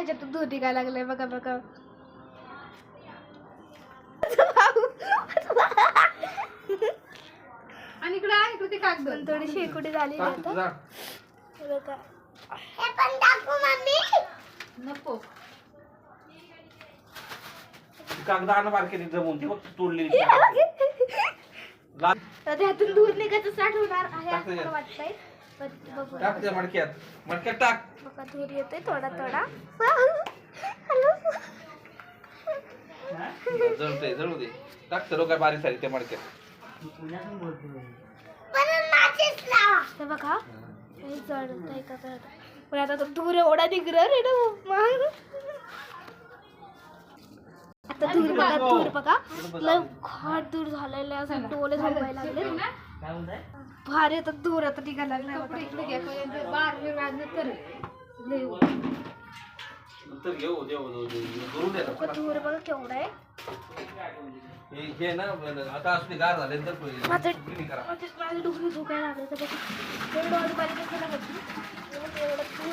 ह्याच्यातून दूध निघायला लागलंय बघा बघा. आणि इकडे आहे इकडे ते कागद. पण थोडी शेकुटी झाली आता. बघा. नको. कागद आणा ती फक्त तोडलेली त्यातून दूध निघायचं होणार आहे असं वाटतंय. टाक त्या मडक्यात. मडक्यात टाक. बघा दूध येतोय थोडा थोडा. जळते जळू दे. टाक सर्व काय बारीक सारी त्या मडक्यात. हे बघा हे जळतंय का जळतंय. पण आता तो दूर एवढा निघणार ना. मग. आता दूर बघा दूर बघा. लय खाट दूर झालेलं आहे. असं डोळे झोपायला लागले भारी आता दूर आता निघायला तर. नंतर घेऊ देऊ देऊ करून बघा केवढा आहे. हे हे ना आता असले गार झाले तर माझं तुम्ही करा. माझे माझे डोळे झोपायला लागले तर बघा. एवढं बारीक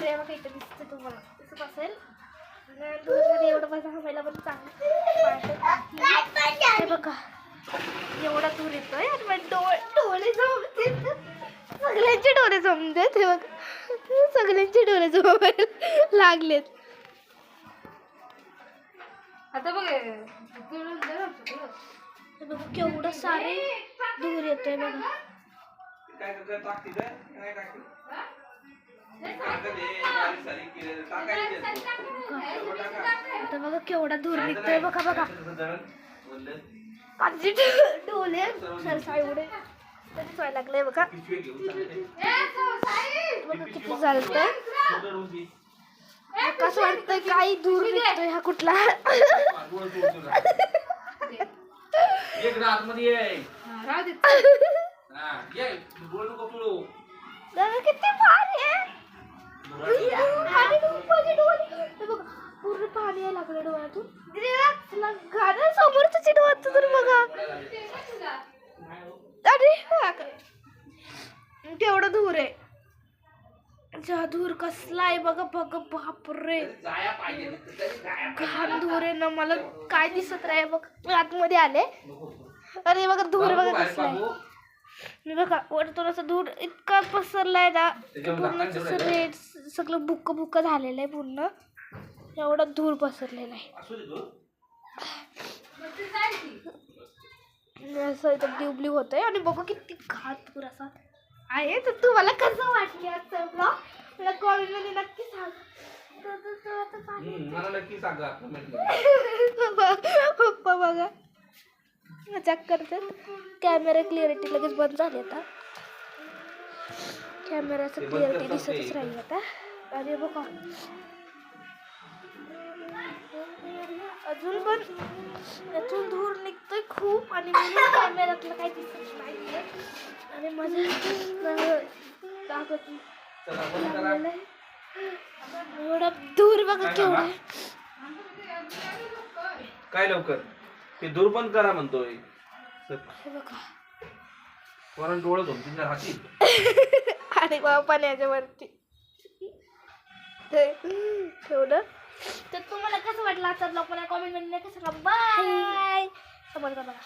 आहे बघा इथं दिसतं तुम्हाला. दिसत असेल? आणि दूरमध्ये एवढं हवायला पण चांगलं. वाटत हे बघा. एवढा दूर येतोय आणि माझे डोळे डोळे जमते सगळ्यांचे डोळे जमतात हे बघा सगळ्यांचे डोळे जमायला लागलेत. आता बघ बघा केवढं सारे दूर येतोय बघा. आता बघा केवढा दूर निघतोय बघा बघा. माझे डोले सरसा एवढे. तरी व्हायला लागले बघा पिशवी घेऊन चालते. बघा किती चालतंय. कसं वाटतंय काही दूर निघतोय हा कुठला? हा, हा, किती भारी आहे. हे पूर्ण पाणी यायला लागलं डोळ्यातून. गाणं समोरच डोळ्यात तर बघा. अरे केवढं दूर आहे. जादूर कसला आहे बघा बघ बापरे. घाण धूर आहे ना मला काय दिसत नाही बघ. आतमध्ये आले. अरे बघा धूर बघा बाहेर कसला आहे. मी बघा वरतून असं धूर इतका पसरलाय ना. पूर्ण म्हणजे असं रेड सगळं बुक्क बुक्क झालेलं आहे पूर्ण. एवढा धूर पसरलेला आहे. असं इथं ब्ल्यू ब्ल्यू होतंय आणि बघा किती घात दूर असा. आहे तर तुम्हाला कसं वाटले आजचं ब्लॉग मला कॉमेंटमध्ये नक्की सांग. मला नक्की. पप्पा बघा. मजाक करतात कॅमेरा क्लिअरिटी लगेच बंद झाली आता. कॅमेराचं क्लिअरिटी दिसतच. राहील आता. अरे बघा. अजून पण यातून धूर निघतोय खूप आणि कॅमेऱ्यातलं काही दिसत लागलेलं आहे. एवढा दूर बघा काय केवढा. काय लवकर? ते दूर पण करा म्हणतोय. बघा. वरण डोळं धुवून तिच्या हाती. आणि बाबा पाण्याच्या वरती ते ठेवलं तर तुम्हाला कसं वाटलं आजचा ब्लॉग मला कॉमेंटमध्ये नक्की सांगा बाय समोर बघा.